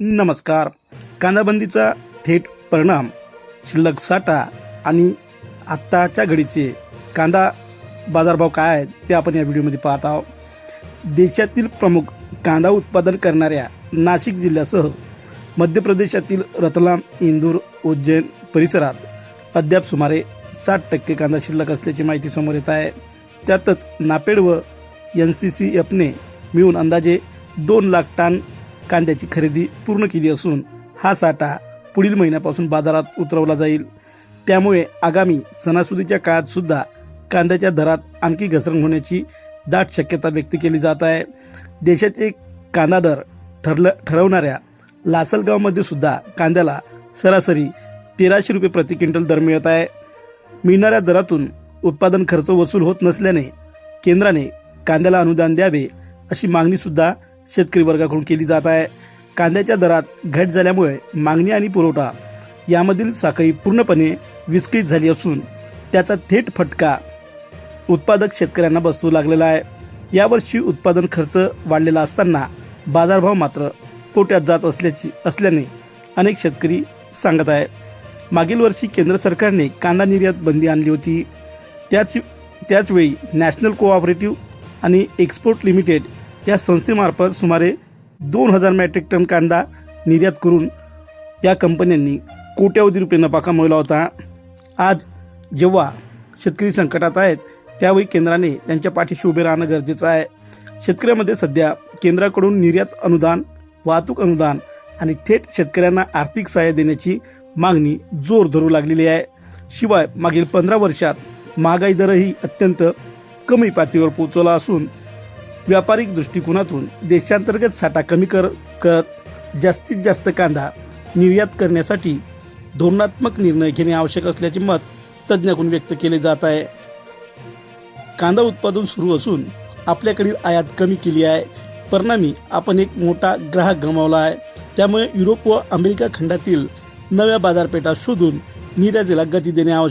नमस्कार. कांदाबंदीचा थेट परिणाम शिल्लक साठा आणि आत्ताच्या घडीचे कांदा बाजारभाव काय आहेत ते आपण या व्हिडिओमध्ये पाहत आहोत. देशातील प्रमुख कांदा उत्पादन करणाऱ्या नाशिक जिल्ह्यासह मध्य प्रदेशातील रतलाम इंदूर उज्जैन परिसरात अद्याप सुमारे साठ टक्के कांदा शिल्लक असल्याची माहिती समोर येत आहे. त्यातच नापेड व एन सी सी एफने मिळून अंदाजे दोन लाख टन कांद्याची खरेदी पूर्ण केली असून हा साठा पुढील महिन्यापासून बाजारात उतरवला जाईल. त्यामुळे आगामी सणासुदीच्या काळात सुद्धा कांद्याच्या दरात आणखी घसरण होण्याची दाट शक्यता व्यक्त केली जात आहे. देशाचे कांदा दर ठरलं ठरवणाऱ्या लासलगावमध्ये सुद्धा कांद्याला सरासरी तेराशे रुपये प्रति क्विंटल दर मिळत आहे. मिळणाऱ्या दरातून उत्पादन खर्च वसूल होत नसल्याने केंद्राने कांद्याला अनुदान द्यावे अशी मागणीसुद्धा शेतकरी वर्गाकडून केली जात आहे. कांद्याच्या दरात घट झाल्यामुळे मागणी आणि पुरवठा यामधील साखळी पूर्णपणे विस्कळीत झाली असून त्याचा थेट फटका उत्पादक शेतकऱ्यांना बसू लागलेला आहे. यावर्षी उत्पादन खर्च वाढलेला असताना बाजारभाव मात्र तोट्यात जात असल्याची असल्याने अनेक शेतकरी सांगत आहे मागील वर्षी केंद्र सरकारने कांदा निर्यात बंदी आणली होती. त्याच त्याचवेळी नॅशनल कोऑपरेटिव्ह आणि एक्सपोर्ट लिमिटेड या संस्थेमार्फत सुमारे दोन हजार मेट्रिक टन कांदा निर्यात करून या कंपन्यांनी कोट्यावधी रुपये नफा कमवला होता. आज जेव्हा शेतकरी संकटात आहेत त्यावेळी केंद्राने त्यांच्या पाठीशी उभे राहणं गरजेचं आहे. शेतकऱ्यामध्ये सध्या केंद्राकडून निर्यात अनुदान वाहतूक अनुदान आणि थेट शेतकऱ्यांना आर्थिक सहाय्य देण्याची मागणी जोर धरू लागलेली आहे. शिवाय मागील पंधरा वर्षात महागाई दरही अत्यंत कमी पातळीवर पोहोचवला असून व्यापारिक दृष्टिकोनातून देशांतर्गत साठा कमी कर करत जास्तीत जास्त कांदा निर्यात करण्यासाठी धोरणात्मक निर्णय घेणे आवश्यक असल्याचे मत तज्ज्ञाकडून व्यक्त केले जात आहे. कांदा उत्पादन सुरू असून आपल्याकडील आयात कमी केली आहे. परिणामी आपण एक मोठा ग्राहक गमावला आहे. त्यामुळे युरोप व अमेरिका खंडातील नव्या बाजारपेठा शोधून निर्यातीला गती देणे आवश्यक